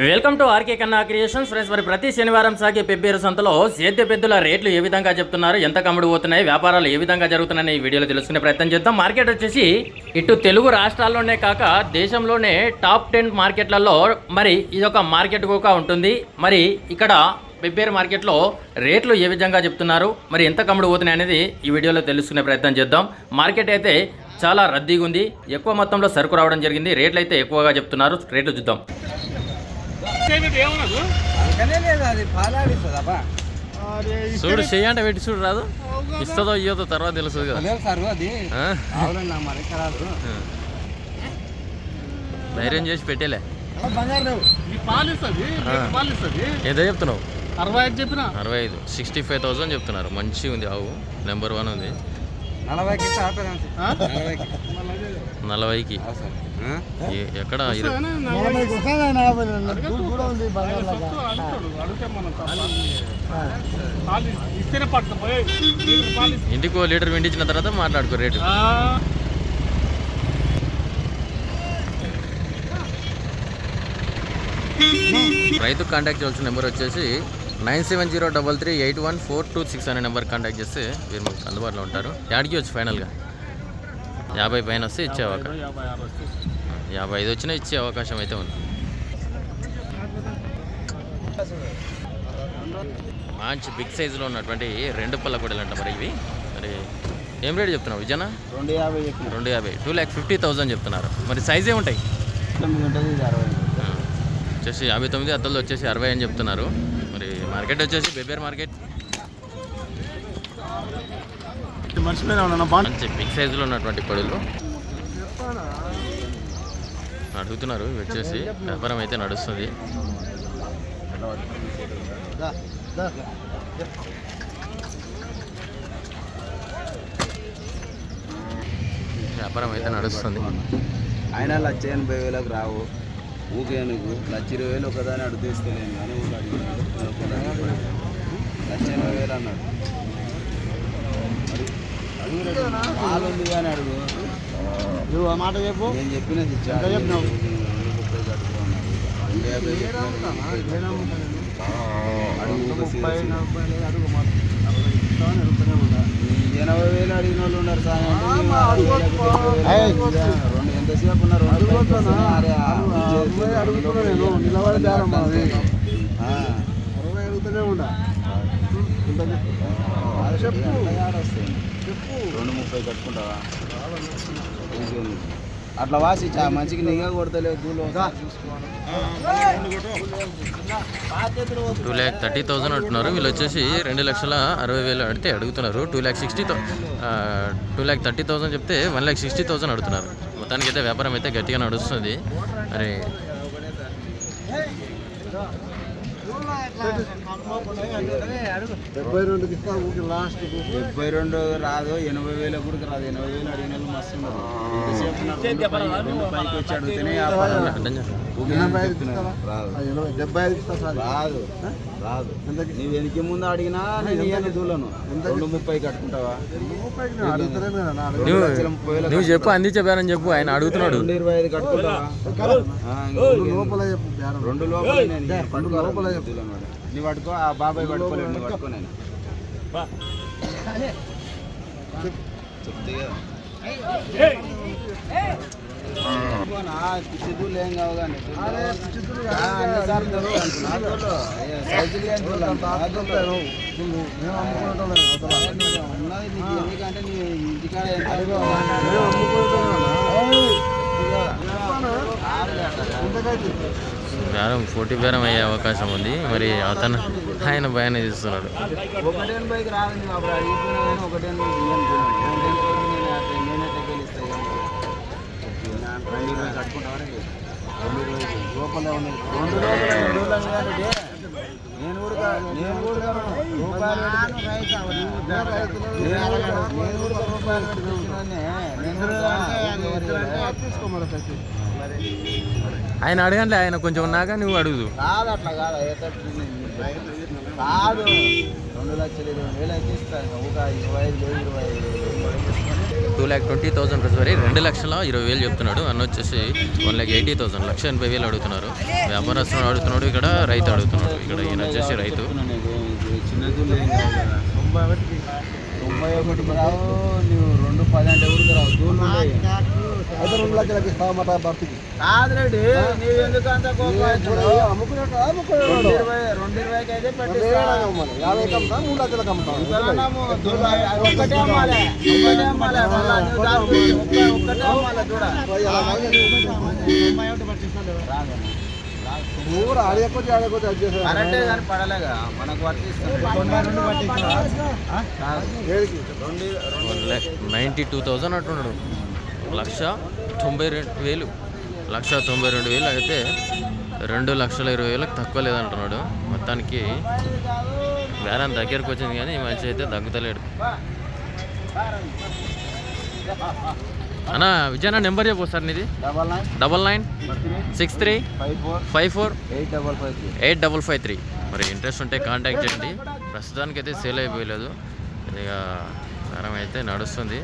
Welcome to RK Kanna creations. Friends మరి ప్రతి శనివారం సాగే పెబ్బేరు సంతలో సేద్య పెద్దల రేట్లు ఏ విధంగా చెప్తున్నారు ఎంత కమ్ముడు పోతున్నాయి వ్యాపారాలు ఏ విధంగా జరుగుతున్నాయని ఈ వీడియోలో తెలుసుకునే ప్రయత్నం చేద్దాం. మార్కెట్ వచ్చేసి ఇటు తెలుగు రాష్ట్రాల్లోనే కాక దేశంలోనే టాప్ టెన్ మార్కెట్లలో మరి ఇది ఒక మార్కెట్ కూడా ఉంటుంది. మరి ఇక్కడ పెబ్బేరు మార్కెట్లో రేట్లు ఏ విధంగా చెప్తున్నారు మరి ఎంత కమ్ముడు పోతున్నాయి అనేది ఈ వీడియోలో తెలుసుకునే ప్రయత్నం చేద్దాం. మార్కెట్ అయితే చాలా రద్దీగా ఉంది ఎక్కువ మొత్తంలో సరుకు రావడం జరిగింది. రేట్లు అయితే ఎక్కువగా చెప్తున్నారు. రేట్లు చూద్దాం. చూడు చెయ్యంటే పెట్టి చూడు రాదు. ఇస్తుందో ఇయ్యదో తర్వాత తెలుస్తుంది కదా. ధైర్యం చేసి పెట్టేలే. బంగారు లేవు. ఈ పాలిస్తుంది? ఆ. పాలిస్తుంది? ఏదో చెప్తున్నావు? అరవై ఐదు చెప్పిన? అరవై ఐదు. సిక్స్టీ ఫైవ్ థౌసండ్ చెప్తున్నారు. మంచిగా ఉంది ఆవు. నెంబర్ వన్ ఉంది. నలభైకి ఎక్కడ ఇంటికి ఓ లీటర్ విండించిన తర్వాత మాట్లాడుకో రేటు. రైతు కాంటాక్ట్ చేయాల్సిన నెంబర్ వచ్చేసి nine seven zero double three eight one four two six అనే నెంబర్ కాంటాక్ట్ చేస్తే మీరు మీకు అందుబాటులో ఉంటారు. యాడికి వచ్చి ఫైనల్గా. యాభై పైన వస్తే ఇచ్చే అవకాశం. యాభై ఐదు వచ్చినా ఇచ్చే అవకాశం అయితే ఉంది. మంచి బిగ్ సైజులో ఉన్నటువంటి రెండు పళ్ళ కూడా అంట మరి ఇవి. మరి ఏం రేట్ చెప్తున్నావు విజయనా రెండు యాభై రెండు యాభై. టూ ల్యాక్ ఫిఫ్టీ థౌసండ్ చెప్తున్నారు. మరి సైజే ఆ, వచ్చేసి యాభై తొమ్మిది అద్దలు వచ్చేసి అరవై అని చెప్తున్నారు. మార్కెట్ వచ్చేసి బెబ్బేర్ మార్కెట్. మంచి బిగ్ సైజులో ఉన్నటువంటి కొడులు అడుగుతున్నారు వచ్చేసి. వ్యాపారం అయితే నడుస్తుంది. వ్యాపారం అయితే నడుస్తుంది. ఆయన లక్ష ఎనభై వేలకు రావు. ఊకే నువ్వు లక్ష ఇరవై వేలు ఒకదాని అడుగు తీసుకోలేను కానీ ఊళ్ళో అడిగినాడు. లక్ష ఎనభై వేలు అన్నాడు. పాలు ఉంది కానీ అడుగు. నువ్వు ఆ మాట చెప్పు. నేను చెప్పినది చెప్పినావు? ఎనభై వేలు అడిగిన వాళ్ళు ఉన్నారు సాయం రెండు ఎంతసేపు ఉన్నారు ముప్పై కట్టుకుంటావా. అట్లా వాసి చా మంచిగా నిఘా కొడతలేవు దూలో టూ ల్యాక్ థర్టీ థౌసండ్ అంటున్నారు. వీళ్ళు వచ్చేసి రెండు లక్షల అరవై వేలు అడితే అడుగుతున్నారు. Two lakh sixty two lakh thirty thousand చెప్తే వన్ ల్యాక్ సిక్స్టీ థౌసండ్ అడుగుతున్నారు. మొత్తానికి అయితే వ్యాపారం అయితే గట్టిగా నడుస్తుంది. మరి డెబ్బై రెండు రాదు ఎనభై వేల కూడా రాదు. ఎనభై వేలు అడిగిన మస్తు పైకి వచ్చి అడిగితేనే రాదు రాదు నువ్వు వెనక ముందు అడిగినా నేను దూలను రెండు ముప్పై కట్టుకుంటావా నువ్వు చెప్పు అందించే చెప్పానని చెప్పు ఆయన అడుగుతున్నాడు. రెండు ఇరవై ఐదు కట్టుకుంటావా ఆ, రెండు లోపల నువ్వు పట్టుకో ఆ బాబాయ్ పట్టుకోలేడు నువ్వు పట్టుకో నేను చెప్తే కదా. పోనా, ఏం కావు కానీ. ఉన్నది నీకు ఎందుకంటే నీ ఇంటికాడ బేరం పోటీ బేరం అయ్యే అవకాశం ఉంది మరి అతను ఆయన భయాన్ని చేస్తున్నాడు ఒకటి ఎనభైకి రాదు ఒకటి రెండు? రెండు. లోపలే. రెండు రెండు రోజులు. నేను కూడా నేను కూడా రూపాయలు నేను కూడా- రూపాయలు ఆయన అడగండి ఆయన కొంచెం ఉన్నాక నువ్వు అడుగుదు. కాదు అట్లా కాదు. కాదు. రెండు లక్షలు ఇరవై వేలు అయితే ఇస్తాను. ఒక ఇరవై ఐదు ఇరవై ఐదు. Two lakh twenty thousand sorry రెండు లక్షల ఇరవై వేలు చెప్తున్నాడు అన్న వచ్చేసి వన్ ల్యాక్ ఎయిటీ థౌసండ్ లక్ష ఎనభై వేలు అడుగుతున్నారు వ్యాపారస్తుడు అడుగుతున్నాడు ఇక్కడ రైతు అడుగుతున్నాడు ఇక్కడ ఈయన వచ్చేసి రైతు తొంభై ఒకటి రావు నువ్వు రెండు పది అంటే ఊరికి రావు అయితే రెండు లక్షలకి భర్తీకి నీవు ఎందుకు అంత రెండు అమ్ముకున్నాడు. ఇరవై రెండు ఇరవైకి అయితే మూడు లక్షలకు అమ్ముతాం ఊరు ఆడేకొచ్చి ఆడేకొచ్చి కానీ పడలేగా. మనకు ల్యాక్ నైంటీ టూ థౌజండ్ అంటున్నాడు. లక్ష తొంభై రెండు వేలు. లక్ష తొంభై రెండు వేలు అయితే రెండు లక్షల ఇరవై వేలకు తక్కువ లేదంటున్నాడు. మొత్తానికి బేరం దగ్గరకు వచ్చింది కానీ ఈ మనిషి అయితే తగ్గుతలేడు అన్న విజయన నెంబర్ చెప్పు సార్ నీది. Double nine. Six three five four. Eight double five three. Eight double five three. మరి ఇంట్రెస్ట్ ఉంటే కాంటాక్ట్ చేయండి. ప్రస్తుతానికి అయితే సేల్ అయిపోయలేదు. ఇక అయితే నడుస్తుంది.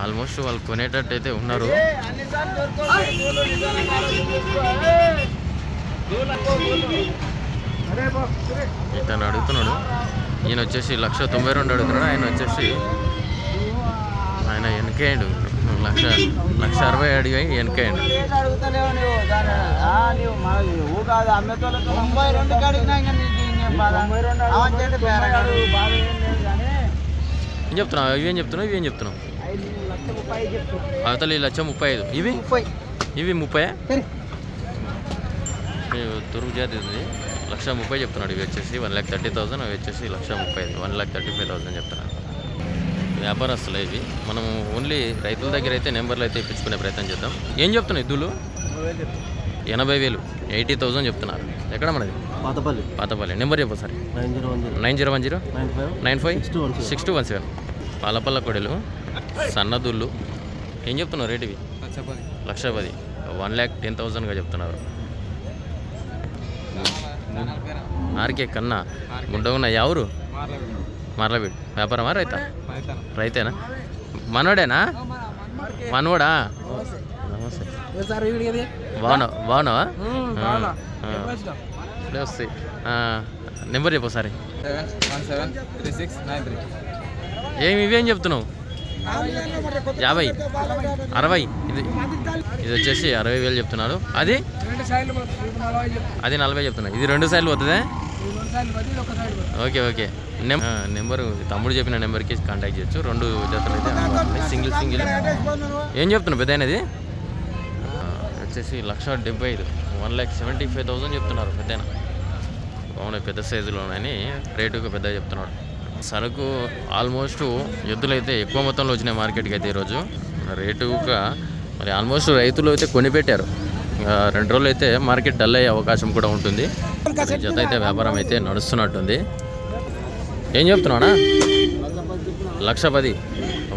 ఆల్మోస్ట్ వాళ్ళు కొనేటట్టు అయితే ఉన్నారు. ఇతను అడుగుతున్నాడు. ఈయన వచ్చేసి లక్ష తొంభై రెండు అడుగుతున్నాడు. ఆయన వచ్చేసి ఆయన వెనకేయండు. లక్ష లక్ష అరవై అడిగి వెనకేయండు. ఏం ఏం చెప్తున్నావు? ఇవేం చెప్తున్నావు ఇవేం చెప్తున్నావు ఐదు లక్ష ముప్పై చెప్తాను అవతల ఈ లక్ష ముప్పై ఐదు. ఇవి? ముప్పై. ఇవి ముప్పై తురుగు జాతి ఉంది. లక్ష ముప్పై చెప్తున్నాడు. ఇవి వచ్చేసి వన్ ల్యాక్ థర్టీ థౌసండ్ అవి వచ్చేసి లక్ష ముప్పై ఐదు. One lakh thirty five thousand చెప్తున్నాడు. వ్యాపారస్తులు ఇవి. మనం ఓన్లీ రైతుల దగ్గర అయితే నెంబర్లు అయితే ఇప్పించుకునే ప్రయత్నం చేద్దాం. ఏం చెప్తున్నాయి ఇద్దులు? ఎనభై వేలు. ఎయిటీ థౌసండ్ చెప్తున్నారు. ఎక్కడ మనది? పాతపల్లి. పాతపల్లి. నెంబర్ చెప్పు sir nine zero one zero. Nine zero one zero? Nine five. Nine five? Six two one seven. Six two one seven. పాలపల్ల కొడెలు. సన్నదుళ్ళు. ఏం చెప్తున్నావు రేట్ ఇవి? లక్ష పది వన్ ల్యాక్ టెన్ థౌజండ్గా చెప్తున్నారు. ఆర్కే కన్నా గుంట ఉన్న ఎవరు మరలబీడు వ్యాపారమా రైతా? రైతేనా? మనోడేనా? మనోడా నమస్తే. బాగున్నావు? వస్తాయి. నెంబర్ చెప్పు ఒకసారి. ఏమి ఇవేం చెప్తున్నావు? యాభై అరవై. ఇది ఇది వచ్చేసి అరవై వేలు చెప్తున్నారు. అది? అది నలభై చెప్తున్నా ఇది రెండు సైడ్లు పోతుందా? Okay okay. నెంబరు తమ్ముడు చెప్పిన నెంబర్కి కాంటాక్ట్ చేయొచ్చు. రెండు జతలు అయితే. Single single. ఏం చెప్తున్నావు పెద్ద అయినది వచ్చేసి లక్ష డెబ్బై ఐదు. One lakh seventy five thousand చెప్తున్నారు పెద్ద అవును పెద్ద సైజులో ఉన్నాయని రేటుకు పెద్ద చెప్తున్నాడు. సరుకు ఆల్మోస్ట్ ఎద్దులు అయితే ఎక్కువ మొత్తంలో వచ్చినాయి మార్కెట్కి అయితే ఈరోజు. రేటుగా మరి ఆల్మోస్ట్ రైతులు అయితే కొనిపెట్టారు. ఇంకా రెండు రోజులు అయితే మార్కెట్ డల్ అయ్యే అవకాశం కూడా ఉంటుంది. జత అయితే వ్యాపారం అయితే నడుస్తున్నట్టుంది. ఏం చెప్తున్నాడా లక్ష పది.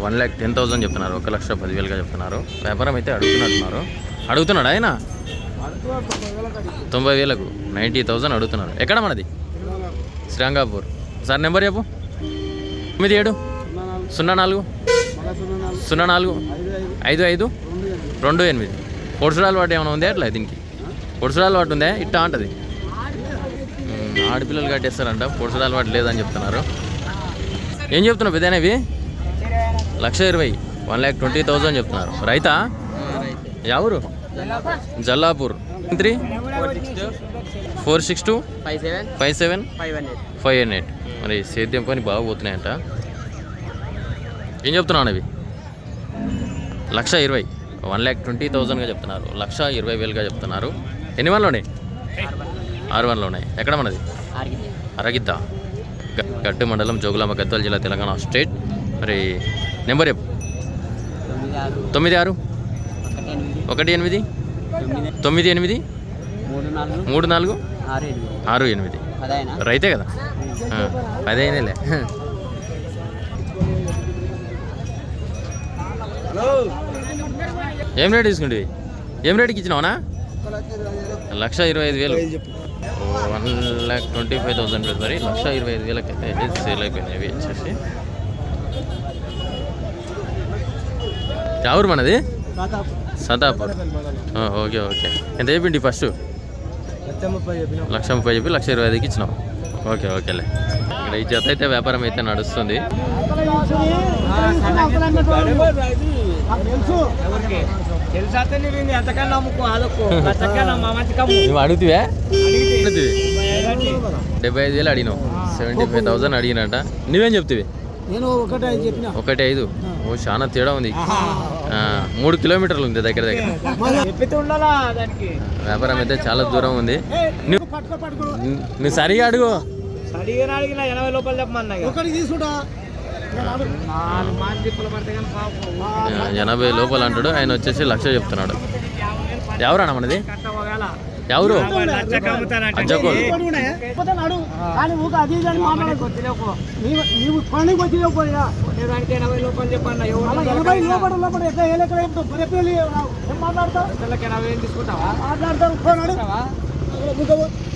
వన్ ల్యాక్ టెన్ థౌసండ్ చెప్తున్నారు. ఒక లక్ష పదివేలుగా చెప్తున్నారు. వ్యాపారం అయితే అడుగుతున్నట్టున్నారు. అడుగుతున్నాడు ఆయన? తొంభై వేలకు నైంటీ థౌసండ్ అడుగుతున్నారు. ఎక్కడ మనది? శ్రీరంగాపూర్. సార్ నెంబర్ చెప్పు. తొమ్మిది ఏడు? సున్నా నాలుగు? సున్నా నాలుగు? ఐదు ఐదు? రెండు ఎనిమిది. పొడుసుడాలు వాటి ఏమైనా ఉందా అట్లా దీనికి? పొడుసుడాలు వాటి ఉందా? ఇట్టా అంటది. ఆడపిల్లలు కట్టేస్తారంట. పొడుసుడాలు వాటి లేదని చెప్తున్నారు. ఏం చెప్తున్నావు పెద్దనేవి లక్ష ఇరవై. వన్ ల్యాక్ ట్వంటీ థౌసండ్ చెప్తున్నారు. రైతా? ఎవరు Jallapur. Three four six two. Five seven. Five seven? Five one five eight మరి సేద్యం పని బాగా పోతున్నాయంట. ఏం చెప్తున్నాను అవి లక్ష ఇరవై వన్ ల్యాక్ ట్వంటీ థౌజండ్గా చెప్తున్నారు. లక్ష ఇరవై వేలుగా చెప్తున్నారు. ఎన్ని వన్లు ఉన్నాయి ఆరు వన్లు ఉన్నాయి ఎక్కడ మనది? అరగిద్ద. గ- గడ్డు మండలం జోగులాంబ గద్వాల జిల్లా తెలంగాణ స్టేట్. మరి నెంబర్ చెప్పు. తొమ్మిది ఆరు. ఒకటి ఎనిమిది. తొమ్మిది ఎనిమిది. మూడు నాలుగు. ఆరు ఎనిమిది. రైతే కదా? ఆ, ఏం రేట్ తీసుకుంటుంది ఏం రేట్కి ఇచ్చినావునా లక్ష ఇరవై ఐదు వేలు one lakh twenty five thousand మరి లక్ష ఇరవై ఐదు వేలకి అయితే సేల్ అయిపోయినాయి ఇవి వచ్చేసి ఎవరు మనది సదాపూర్ ఓకే ఓకే ఎంత చెప్పిండి ఫస్ట్ లక్ష ముప్పై చెప్పి లక్ష ఇరవై ఐదుకి ఇచ్చినావు ఓకే ఓకేలే. ఇక్కడ ఈ జత అయితే వ్యాపారం అయితే నడుస్తుంది. నువ్వు అడుగుతివే? డెబ్బై ఐదు వేలు అడిగినావు. సెవెంటీ ఫైవ్ థౌసండ్ అడిగినట. నువ్వేం చెప్తివి? నేను ఒకటే చెప్పిన. ఒకటి ఐదు. ఓ చాలా తేడా ఉంది. మూడు కిలోమీటర్లు ఉంది దగ్గర దగ్గర. వ్యాపారం అయితే చాలా దూరం ఉంది. నువ్వు సరిగా అడుగు. అడిగిన అడిగిన ఎనభై రూపాయలు చెప్పమన్నా ఒకటి తీసుకుంటా. ఎనభై లోపల అంటాడు ఆయన వచ్చేసి లక్ష చెప్తున్నాడు. ఎవరన్నా మనది? ఎవరు? అజ్జకోలు.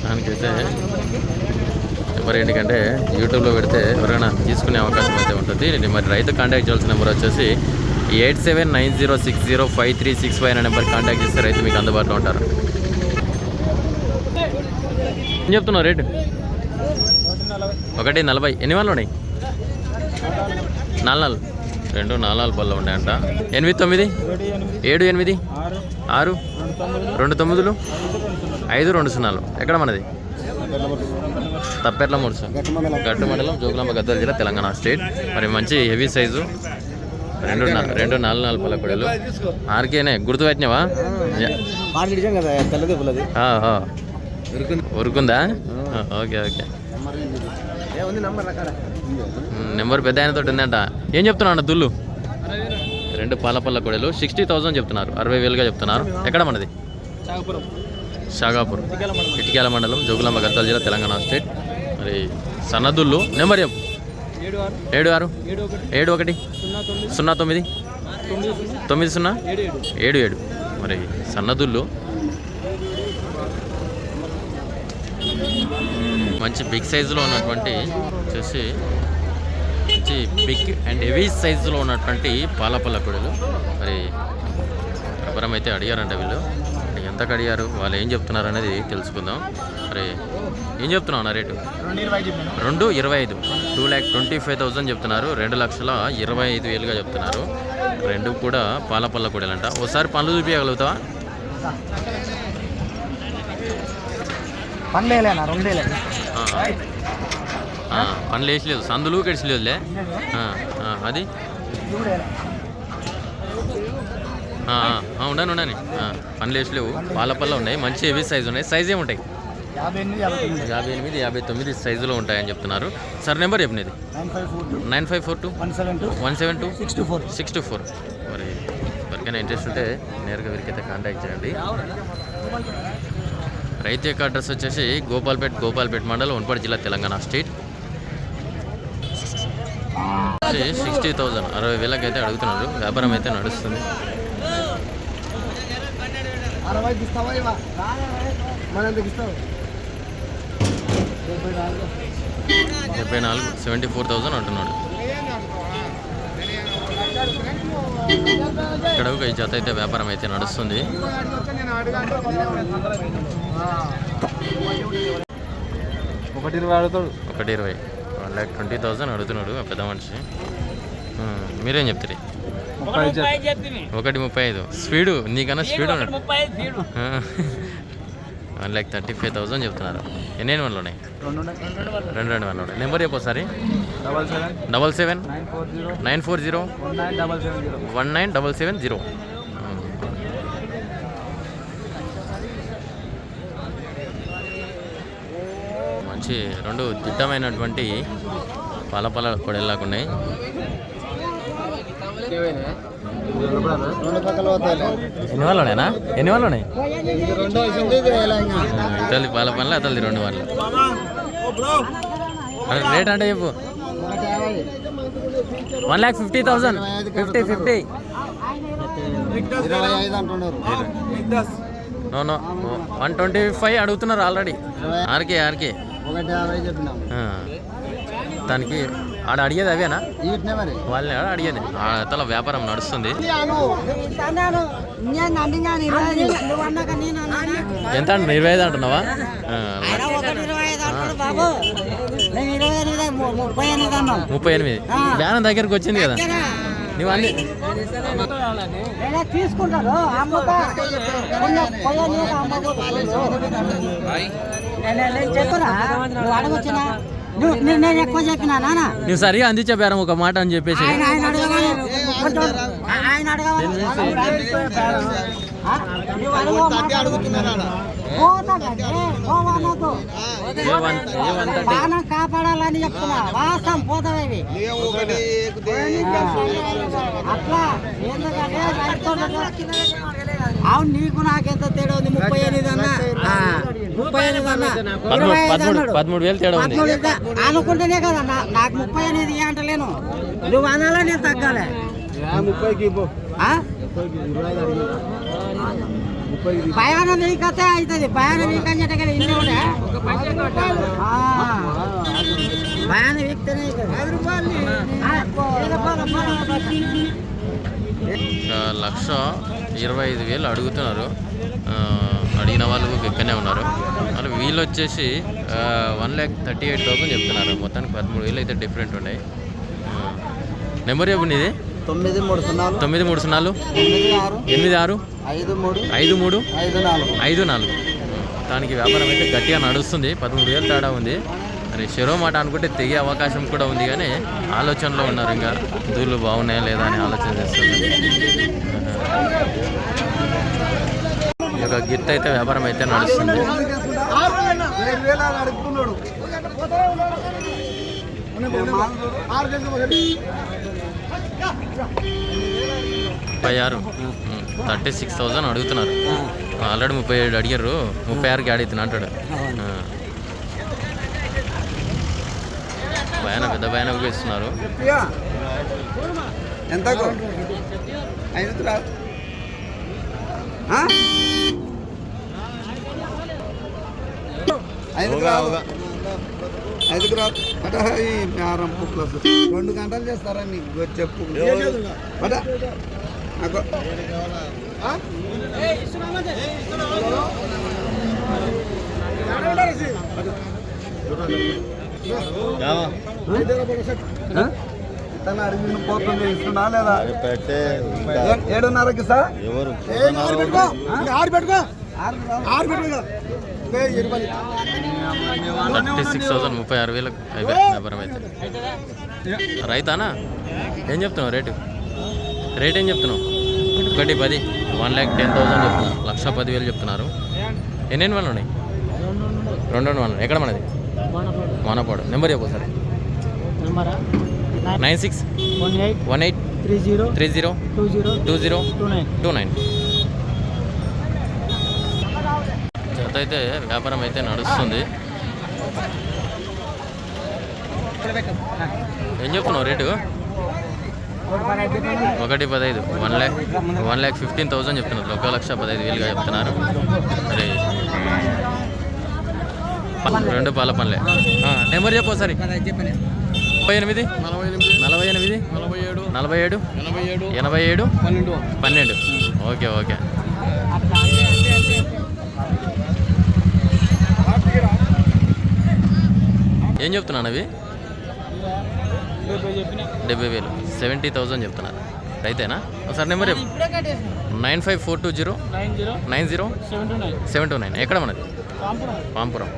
దానికైతే మరి ఎందుకంటే యూట్యూబ్లో పెడితే ఎవరైనా తీసుకునే అవకాశం అయితే ఉంటుంది. మరి రైతు కాంటాక్ట్ చేయాల్సిన నెంబర్ వచ్చేసి eight seven nine zero six zero five three six five అనే నెంబర్ కాంటాక్ట్ చేస్తే రైతు మీకు అందుబాటులో ఉంటారు. ఏం చెప్తున్నావు రేటు? ఒకటి నలభై. ఎన్ని వాళ్ళు ఉన్నాయి? నాలుగు నాలుగు. రెండు నాలుగు పళ్ళు ఉన్నాయంట. ఎనిమిది తొమ్మిది? ఏడు ఎనిమిది? ఆరు? రెండు తొమ్మిదిలు? ఐదు రెండు సున్నాలు. ఎక్కడ మనది? తప్పెట్ల ముడుసు గట్టు మండలం జోగులాంబ గద్వాల జిల్లా తెలంగాణ స్టేట్. మరి మంచి హెవీ సైజు. రెండు రెండు నాలుగు నాలుగు పళ్ళ కొడలు. ఆర్కేనే గుర్తు పెట్టినావా కదా తెల్లది పుల్లది. ఉరుకుందా? Okay okay. నంబర్ పెద్ద ఆయనతో ఉందంట. ఏం చెప్తున్నావు అన్న దుల్లు? రెండు పాల పళ్ళ కొడలు. సిక్స్టీ థౌసండ్ చెప్తున్నారు. అరవై వేలుగా చెప్తున్నారు. ఎక్కడ మనది? షాగాపూర్ ఇటిక్యాల మండలం జోగులాంబ గద్వాల జిల్లా తెలంగాణ స్టేట్. మరి సన్నదుల్లు నెంబర్ చెప్పు ఏడు ఆరు ఏడు ఒకటి సున్నా తొమ్మిది. తొమ్మిది? సున్నా. ఏడు ఏడు. మరి సన్నదుళ్ళు. మంచి బిగ్ సైజులో ఉన్నటువంటి వచ్చేసి మంచి బిగ్ అండ్ హెవీ సైజులో ఉన్నటువంటి పాలపల్ల కొడలు మరి వ్యాపారం అయితే అడిగారంట వీళ్ళు. ఎంతకు అడిగారు? వాళ్ళు ఏం చెప్తున్నారు అనేది తెలుసుకుందాం. మరి ఏం చెప్తున్నావు అన్న రేటు? రెండు ఇరవై ఐదు. Two lakh twenty five thousand చెప్తున్నారు. రెండు లక్షల ఇరవై ఐదు వేలుగా చెప్తున్నారు. రెండు కూడా పాల పళ్ళ కూడలంట. ఒకసారి పనులు చూపించగలుగుతావా? పనులు వేసలేదు. సందులు గడిచలేదులే అది? ఉండను ఉండని పనులు వేసలేవు. పాల పళ్ళ ఉన్నాయి. మంచి హెవీ సైజు ఉన్నాయి. సైజ్ ఏముంటాయి? యాభై ఎనిమిది యాభై తొమ్మిది. సైజులో ఉంటాయని చెప్తున్నారు. సార్ నెంబర్ చెప్పినది. Nine five four two. Nine five four two? One seven two. One seven two? Six two four. Six two four. మరి ఎవరికైనా ఇంట్రెస్ట్ ఉంటే నేరుగా వీరికైతే కాంటాక్ట్ చేయండి. రైతు యొక్క అడ్రస్ వచ్చేసి గోపాల్పేట్ గోపాల్పేట్ మండలం ఉన్పాడు జిల్లా తెలంగాణ స్టేట్. సిక్స్టీ థౌజండ్ అరవై వేలకి అయితే అడుగుతున్నారు. వ్యాపారం అయితే నడుస్తుంది. మన డెబ్బై నాలుగు. సెవెంటీ ఫోర్ థౌజండ్ అంటున్నాడు. ఇక్కడ ఒక ఈ జత అయితే వ్యాపారం అయితే నడుస్తుంది. ఒకటి ఇరవై. అడుగుతాడు ఒకటి ఇరవై వన్ ల్యాక్ ట్వంటీ థౌజండ్ అడుగుతున్నాడు పెద్ద మనిషి. మీరేం చెప్తారు? ఒకటి ముప్పై ఐదు. స్పీడు నీకన్నా స్పీడ్ ఉన్నాడు. One lakh thirty five thousand చెప్తున్నారు. ఎన్ని వన్లు ఉన్నాయి. రెండు రెండు వన్లు ఉన్నాయి నెంబర్ చెప్పు ఒకసారి. Double seven. Double seven. Nine four zero. One nine double seven zero. మంచి రెండు దిట్టమైనటువంటి పాలపాల కొడేలాగా ఉన్నాయి. ఎన్ని వాళ్ళు ఉన్నాయనా ఎన్ని వాళ్ళు ఉన్నాయి? ఇతల్ది పాల పనులు అతల్ది రెండు వాళ్ళు రేట్ అంటే చెప్పు. One lakh fifty thousand. Fifty fifty. No no. One twenty five అడుగుతున్నారు ఆల్రెడీ. RK RK. దానికి ఆడ అడిగేది అవేనా? వాళ్ళని ఆడ అడిగేది. తల వ్యాపారం నడుస్తుంది. ఎంత అంటున్నావు? ఇరవై ఐదు అంటున్నావా? ముప్పై ఎనిమిది బ్యానం దగ్గరికి వచ్చింది కదా. నువ్వు అన్ని తీసుకుంటారు. చెప్పురా నువ్వు అడగొచ్చినా. నేను ఎక్కువ చెప్పినా నాన్న నువ్వు సరిగా అందించే బేరం ఒక మాట అని చెప్పేసి. ఆయన ఆయన ప్రాణం కాపాడాలని చెప్తున్నా. వాస్తవం పోతావేవి. అట్లా ఎందుకంటే రైతు అవును నీకు నాకెంత తేడా ఉంది? ముప్పై ఎనిమిది అన్న? ఆ, ముప్పై ఎనిమిది అన్న? పదమూడు వేలు తేడా అనుకుంటేనే కదా నా- నాకు ముప్పై అనేది ఇయ్య అంటలేను. నువ్వు అనాలా నేను తగ్గాలి? ముప్పైకి ఇవ్వు. ఆ? ముప్పైకి ఇరవై ఐదు అడిగి ముప్పైకి భయాన నీకతే అవుతుంది. భయాన కూడా. భయాన. ఒక లక్ష ఇరవై ఐదు వేలు అడుగుతున్నారు. అడిగిన వాళ్ళు ఎక్కనే ఉన్నారు. వాళ్ళు వీళ్ళు వచ్చేసి one lakh thirty eight thousand చెప్తున్నారు. మొత్తానికి పదమూడు వేలు అయితే డిఫరెంట్ ఉన్నాయి. నెంబర్ చెప్పండి ఇది? తొమ్మిది మూడు సున్నాలు. తొమ్మిది మూడు సున్నాలు. ఎనిమిది ఆరు. ఐదు మూడు. ఐదు మూడు. ఐదు నాలుగు. ఐదు నాలుగు. దానికి వ్యాపారం అయితే గట్టిగా నడుస్తుంది. పదమూడు వేలు తేడా ఉంది. మరి చెరో మాట అనుకుంటే తెగే అవకాశం కూడా ఉంది కానీ ఆలోచనలో ఉన్నారు ఇంకా దూళ్ళు బాగున్నాయా లేదా అని ఆలోచన చేస్తున్నారు. ఈ యొక్క గిత్ అయితే వ్యాపారం అయితే నడుస్తుంది. ముప్పై ఆరు. థర్టీ సిక్స్ థౌజండ్ అడుగుతున్నారు. ఆల్రెడీ ముప్పై ఏడు అడిగారు. ముప్పై ఆరుకి అడుగుతున్నా అంటాడు. భయాన పెద్ద భయాన ఇస్తున్నారు. ఎంతకు ఐదు రావు అట ఈ పుక్లకు రెండు గంటలు చేస్తారా నీకు? చెప్పు. నాకు అడిగిన పోతుంది ఇస్తున్నా లేదా? ఏ- ఏడున్నరకి సార్? ఆరు పెట్టుకో. ఆరు పెట్టుకో. ఆరు పెట్టుకో. ఇరవై థర్టీ సిక్స్ థౌసండ్ ముప్పై ఆరు వేలకు అయిపోయి వ్యాపారం అయితే రైతానా? ఏం చెప్తున్నావు రేటు? రేట్ ఏం చెప్తున్నావు? ఒకటి పది వన్ ల్యాక్ టెన్ థౌసండ్ చెప్తున్నారు లక్ష పది వేలు చెప్తున్నారు. ఎన్నెన్ని వాళ్ళు ఉన్నాయి? రెండు రెండు వాళ్ళు ఎక్కడ మనది? మానపాడు నెంబర్ చెప్పు సరే nine six one eight one eight three zero three zero two zero two zero two nine. Two nine. జత అయితే వ్యాపారం అయితే నడుస్తుంది. ఏం చెప్తున్నావు రేటు? ఒకటి పదహైదు one lakh one lakh fifteen thousand చెప్తున్నారు. ఒక లక్ష పదహైదు వేలుగా చెప్తున్నారు. మరి రెండు పాల పనులే నెంబర్ చెప్పు ఒకసారి. ముప్పై ఎనిమిది నలభై ఎనిమిది నలభై ఏడు నలభై ఏడు ఎనభై ఏడు ఎనభై ఏడు పన్నెండు పన్నెండు. Okay okay. ఏం చెప్తున్నాను అవి డెబ్బై వేలు. సెవెంటీ థౌజండ్ చెప్తున్నారు. రైతేనా? ఒకసారి నెంబర్ చెప్పు. Nine five four two zero. Nine zero. Seven two nine. Seven two nine. ఎక్కడ మనది? పాంపురం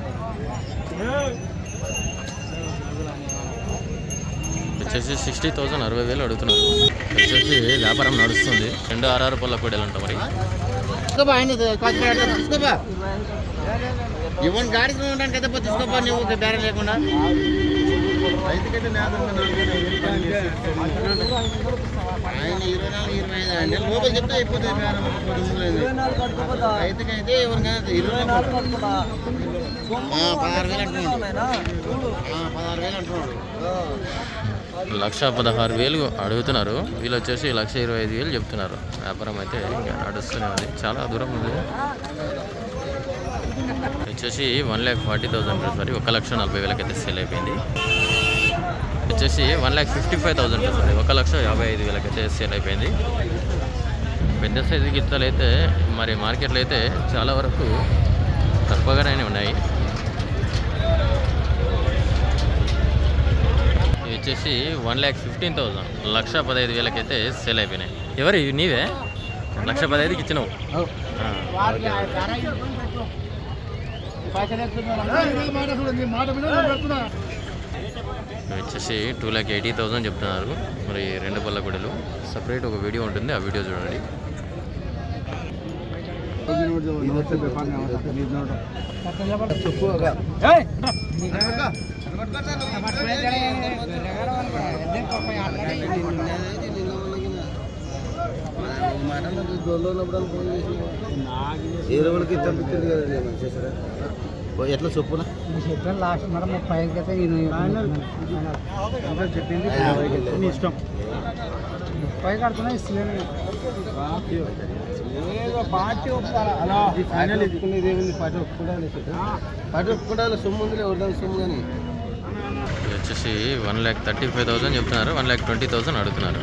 వచ్చేసి సిక్స్టీ థౌసండ్ అరవై వేలు అడుగుతున్నారు. వచ్చేసి వ్యాపారం నడుస్తుంది. రెండు ఆర్ఆర్ పళ్ళ కూడలు అంట మరి. ఇవ్వని గాడి ఉండడానికి అయితే తీసుకోపా నువ్వు బేరం లేకుండా. ఆయన ఇరవై నాలుగు ఇరవై ఐదు అంటే లోపల చెప్తే అయిపోతుంది బేరం రైతుకైతే ఎవరికైనా ఇరవై ఆ, పదహారు వేలు అంటున్నాడు. ఆ, పదహారు వేలు అంటున్నాడు. లక్ష పదహారు వేలు అడుగుతున్నారు. వీళ్ళు వచ్చేసి లక్ష ఇరవై ఐదు వేలు చెప్తున్నారు. వ్యాపారం అయితే ఇంకా నడుస్తూనే ఉంది. చాలా దూరం ఉంది. వచ్చేసి one lakh forty thousand sorry ఒక లక్ష నలభై వేలకైతే సేల్ అయిపోయింది. వచ్చేసి one lakh fifty five thousand వస్తుంది ఒక లక్ష యాభై ఐదు వేలకి అయితే సేల్ అయిపోయింది. పెద్ద సైజు గిత్తలు అయితే మరి మార్కెట్లో అయితే చాలా వరకు తక్కువగానే ఉన్నాయి. ఇవి వచ్చేసి వన్ ల్యాక్ ఫిఫ్టీన్ థౌసండ్ లక్ష పదహైదు వేలకైతే సేల్ అయిపోయినాయి. ఎవరు నీవే? లక్ష పదహైదుకి ఇచ్చినావు? వచ్చేసి టూ ల్యాక్ ఎయిటీ థౌసండ్ చెప్తున్నారు. మరి రెండు పళ్ళ గుడలు. సపరేట్ ఒక వీడియో ఉంటుంది. ఆ వీడియో చూడండి. ఏ రోజులకి తప్పించింది కదా చేసారా ఎట్లా చొప్పున లాస్ట్ మేడం ముప్పై ఐదు అయితే చెప్పింది. ఇష్టం ముప్పై కడుతున్నా ఇస్తలేను పార్టీ ఫైనల్ ఎత్తుకునేది ఏముంది? పార్టీ సొమ్ము సొమ్ము కానీ. వచ్చేసి one lakh thirty five thousand చెప్తున్నారు వన్ ల్యాక్ ట్వంటీ థౌసండ్ అడుగుతున్నారు.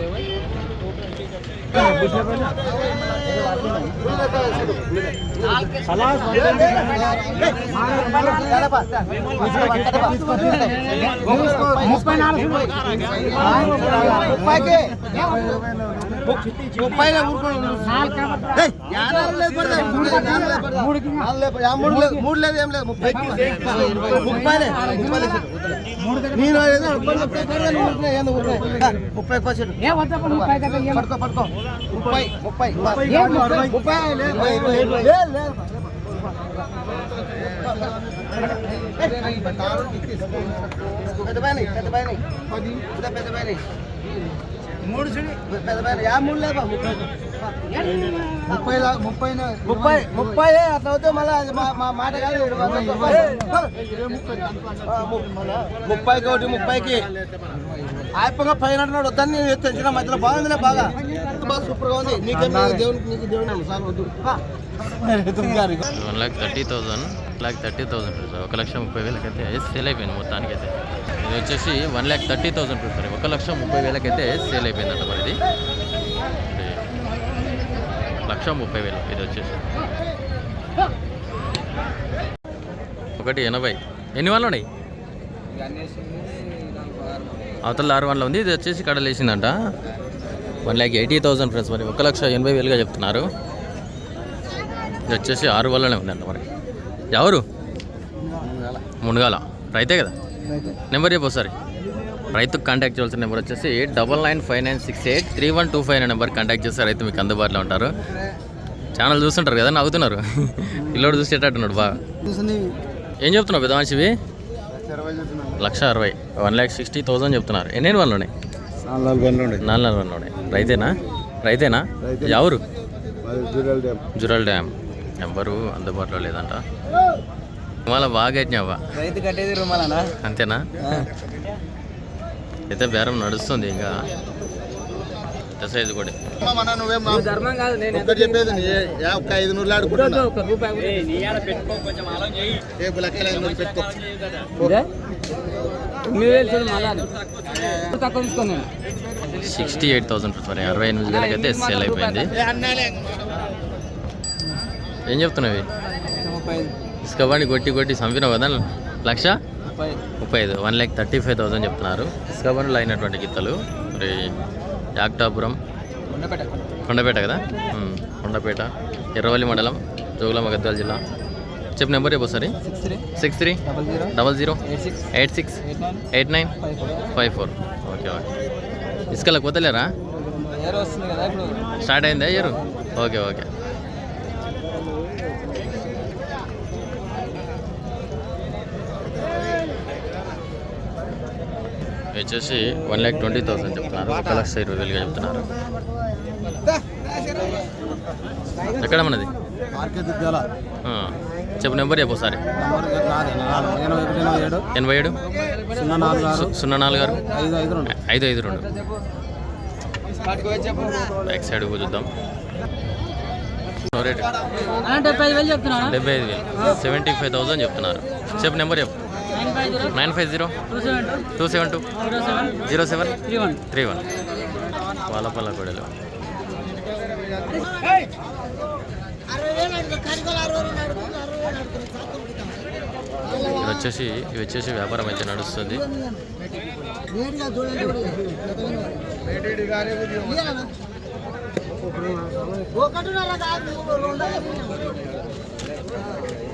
দেওয়াই ముప్పై నాలుగు ముప్పైలో మూడు లేదు ఏం లేదు ముప్పై ముప్పైలే నేను ముప్పై పడుకో పడుకో ముప్పై ముప్పై. ముప్పై? ముప్పై? మూడు పెద్ద బాయ్ యా మూడు లేదా ముప్పై. ముప్పై ముప్పై ముప్పై ముప్పై అట్లా అవుతే మళ్ళీ మాట కాదు. ఆ, ము- ముప్పైకి ఒకటి ముప్పైకి. ఆయప్పగా పైన అంటున్నాడు వద్దని నేను తెచ్చిన మధ్యలో బాగుందిలే బాగా. బాగా సూపర్గా ఉంది. నీకేం లేదు, దేవునికి నీకు దేవుని సార్ వద్దు. ఆ. One lakh thirty thousand lakh thirty thousand sir ఒక లక్ష ముప్పై వేలకైతే సేల్ అయిపోయింది మొత్తానికైతే. ఇది వచ్చేసి one lakh thirty thousand sir ఒక లక్ష ముప్పై వేలకైతే సేల్ అయిపోయిందంట మరి ఇది. ఇది లక్ష ముప్పై వేలు ఇది వచ్చేసి. ఒకటి ఎనభై. ఎన్ని వాళ్ళు ఉన్నాయి? అవతల ఆరు వందలు ఉంది ఇది వచ్చేసి కడలు వేసిందంట. One lakh eighty thousand friends మరి. ఒక లక్ష ఎనభై వేలుగా చెప్తున్నారు. ఇది వచ్చేసి ఆరు వల్లనే ఉందంట మరి. ఎవరు? మునగాల. రైతే కదా? నెంబర్ చెప్పు ఒకసారి. రైతుకు కాంటాక్ట్ చేయాల్సిన నెంబర్ వచ్చేసి double nine five nine six eight three one two five అనే నెంబర్ కాంటాక్ట్ చేస్తే రైతు మీకు అందుబాటులో ఉంటారు. ఛానల్ చూస్తుంటారు కదా నవ్వుతున్నారు. పిల్లోడు చూసేటట్టున్నాడు బాగా ఏం చెప్తున్నావు పెద్ద మనిషివి లక్ష అరవై. వన్ ల్యాక్ సిక్స్టీ థౌసండ్ చెప్తున్నారు. ఎన్ని వాళ్ళు ఉన్నాయి? నాలుగు బండ్లు నాలుగు నాలుగు వాళ్ళు ఉన్నాయి. రైతేనా? రైతేనా? ఎవరు జురల్ డ్యామ్. ఎవరు అందుబాటులో లేదంట. మళ్ళీ బాగా ఎట్టినావా రైతు కట్టేది రుమాలనా? అంతేనా? అయితే బేరం నడుస్తుంది ఇంకా. పెద్ద సైజు కూడా. నువ్వేం ధర్మం కాదు నేను చెప్పేది ఒక్క ఐదు ఆడుకుంటున్నా. ఒక రూపాయి ఐదు పెట్టుకో. తొమ్మిది వేలు చూడు తక్కువ సిక్స్టీ ఎయిట్ థౌసండ్ సారీ అరవై ఎనిమిది వేలకి అయితే సేల్ అయిపోయింది. ఏం చెప్తున్నావి ఇసుక బండి కొట్టి కొట్టి చంపినావు కదా లక్ష? ముప్పై. ముప్పై ఐదు one lakh thirty five thousand చెప్తున్నారు. ఇసుక బండ్లు అయినటువంటి గిత్తలు మరి యాక్టాపురం. కొండపేట. కదా? కొండపేట ఎర్రవల్లి మండలం జోగులాంబ గద్వాల జిల్లా. చెప్పు నెంబర్ రేపు ఒకసారి. Six three. Double zero. Eight six. Eight nine. Five four. Okay okay. కదా ఇప్పుడు. స్టార్ట్ అయిందా ఇయర్ ఓకే ఓకే. వచ్చేసి వన్ ల్యాక్ ట్వంటీ థౌసండ్ చెప్తున్నారు. ఒక లక్ష ఇరవై వేలుగా చెప్తున్నారు. ఎక్కడ మనది? చెప్పు నెంబర్ చెప్పు ఒకసారి. ఎనభై ఏడు. సున్నా నాలుగు ఆరు. ఐదు ఐదు రెండు. ఐదు ఐదు రెండు. బ్యాక్ సైడ్ చూద్దాం. రేట్ డెబ్బై ఐదు వేలు చెప్తున్నా డెబ్బై ఐదు వేలు. సెవెంటీ ఫైవ్ థౌసండ్ చెప్తున్నారు. చెప్పు నెంబర్ చెప్పు. Nine five zero two seven two zero seven three one వాలపల్ల గొడవలు ఇది వచ్చేసి ఇవి వచ్చేసి వ్యాపారం అయితే నడుస్తుంది.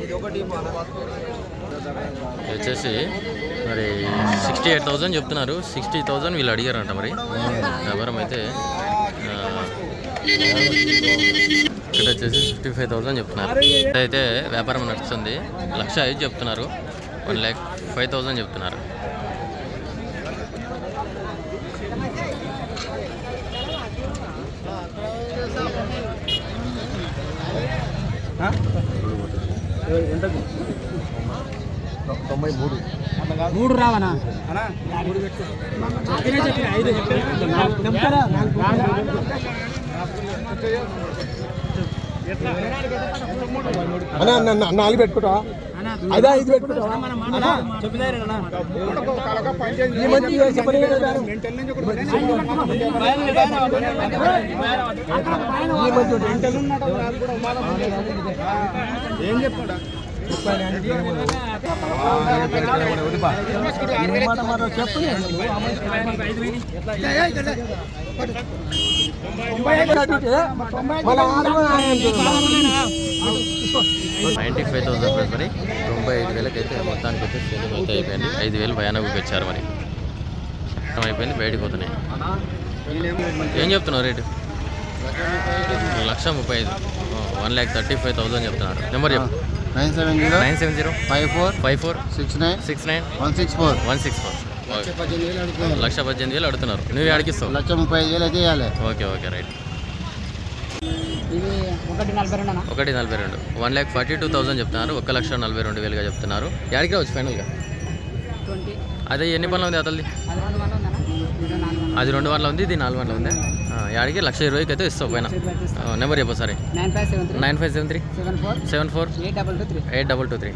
ఇది వచ్చేసి మరి సిక్స్టీ ఎయిట్ థౌజండ్ చెప్తున్నారు. సిక్స్టీ థౌజండ్ వీళ్ళు అడిగారంట మరి. వ్యాపారం అయితే ఇక్కడ వచ్చేసి ఫిఫ్టీ ఫైవ్ థౌజండ్ చెప్తున్నారు. అయితే వ్యాపారం నడుస్తుంది. లక్ష ఐదు చెప్తున్నారు. వన్ ల్యాక్ ఫైవ్ థౌజండ్ చెప్తున్నారు. మూడు. రావనా? నాలుగు పెట్టుకుంటా? అదే ఐదు పెట్టుకుంటా? ఏం చెప్తాడా? నైంటీ ఫైవ్ థౌసండ్ మరి తొంభై ఐదు వేలకి అయితే మొత్తానికి అయితే సేలింగ్ అయితే అయిపోయింది. ఐదు వేలు భయానకు వచ్చారు మరి. అయిపోయింది బయటికి పోతున్నాయి. ఏం చెప్తున్నావు రేటు? లక్ష ముప్పై ఐదు. One lakh thirty five thousand చెప్తున్నారు. నెంబర్ చెప్పు. Nine seven zero nine seven zero five four five four six nine six nine one six four one six four లక్ష పద్దెనిమిది వేలు అడుగుతున్నారు. నువ్వే అడిగిస్తావు. లక్ష ముప్పై ఐదు వేలు అయితే ఇవ్వాలి. Okay okay right. ఇది ఒకటి నలభై రెండు ఒకటి నలభై రెండు. One lakh forty two thousand చెప్తున్నారు. ఒక లక్ష నలభై రెండు వేలుగా చెప్తున్నారు. యాడికి రావచ్చు ఫైనల్గా? అదే ఎన్ని పనులు ఉంది అతల్ది అది రెండు వందలు ఉంది ఇది నాలుగు వందలు ఉంది? యాడికి లక్ష ఇరవైకి అయితే ఇస్తావు పైన. నెంబర్ చెప్పు సరే nine five seven three. Nine five seven three. Seven four. Seven four. Eight double two three. Eight double two three.